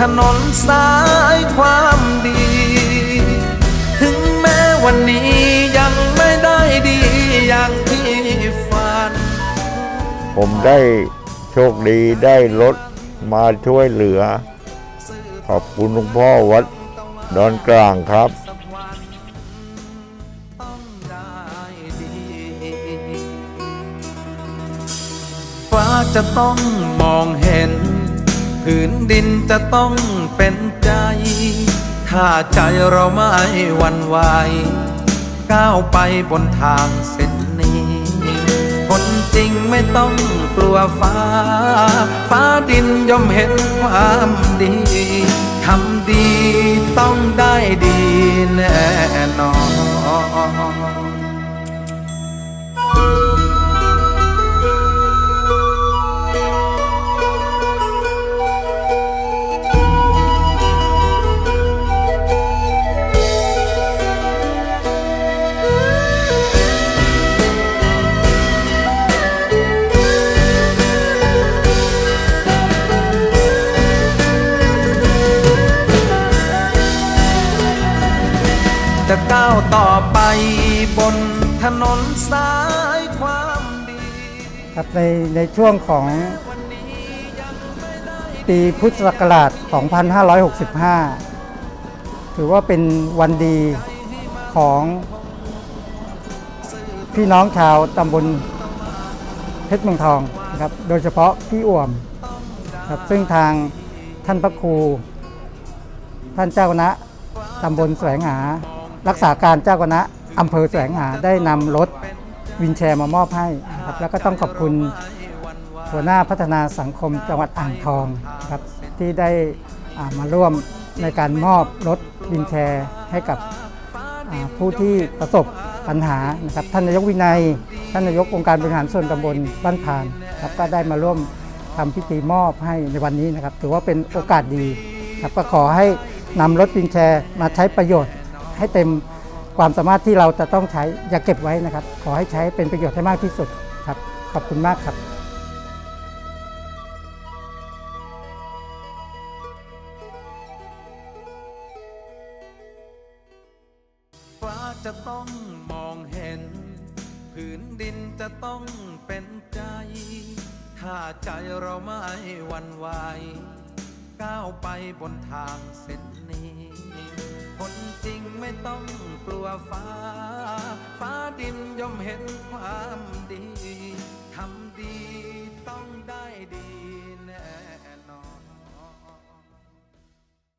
ถนนสายความดี ถึงแม้วันนี้ยังไม่ได้ดีอย่างที่ฝัน ผมได้โชคดีได้รถมาช่วยเหลือ ขอบคุณหลวงพ่อวัดดอนกลางครับต้องได้ดีฟ้าจะต้องมองเห็น ผืนดินจะต้องเป็นใจ ถ้าใจเราไม่วันไหวก้าวไปบนทางเส้นนี้ คนจริงไม่ต้องกลัวฟ้า ฟ้าดินย่อมเห็นความดีทำดีต้องได้ดีแน่นอน ก้าวต่อไปบนถนนสายความดีครับในในช่วงของปีพุทธศักราช 2565 ถือว่าเป็นวันดีของพี่น้องชาวตำบลเพชรเมืองทองนะครับ โดยเฉพาะพี่อ่วมครับซึ่งทางท่านพระครู ท่านเจ้าคณะตำบลแสวงหา รักษาการเจ้าคณะอำเภอแสวงหาได้นำรถวินแชร์มามอบให้ครับแล้วก็ต้องขอบคุณหัวหน้าพัฒนาสังคมจังหวัดอ่างทองครับที่ได้ามาร่วมในการมอบรถวินแชร์ให้กับผู้ที่ประสบปัญหานะครับท่านนายกวินัย ท่านนายกองค์การบริหารส่วนตำบลบ้านพานครับก็ได้มาร่วมทำพิธีมอบให้ในวันนี้นะครับ ถือว่าเป็นโอกาสดีครับก็ขอให้นำรถวินแชร์มาใช้ประโยชน์ ให้เต็มความสามารถที่เราจะต้องใช้อย่าเก็บไว้นะครับ ขอให้ใช้เป็นประโยชน์ให้มากที่สุดครับ ขอบคุณมากครับฟ้าจะต้องมองเห็น ผืนดินจะต้องเป็นใจ ถ้าใจเราไม่หวันไหว ก้าวไปบนทางเส้นนี้ คนจริงไม่ต้องกลัวฟ้า ฟ้าดินย่อมเห็นความดีทำดี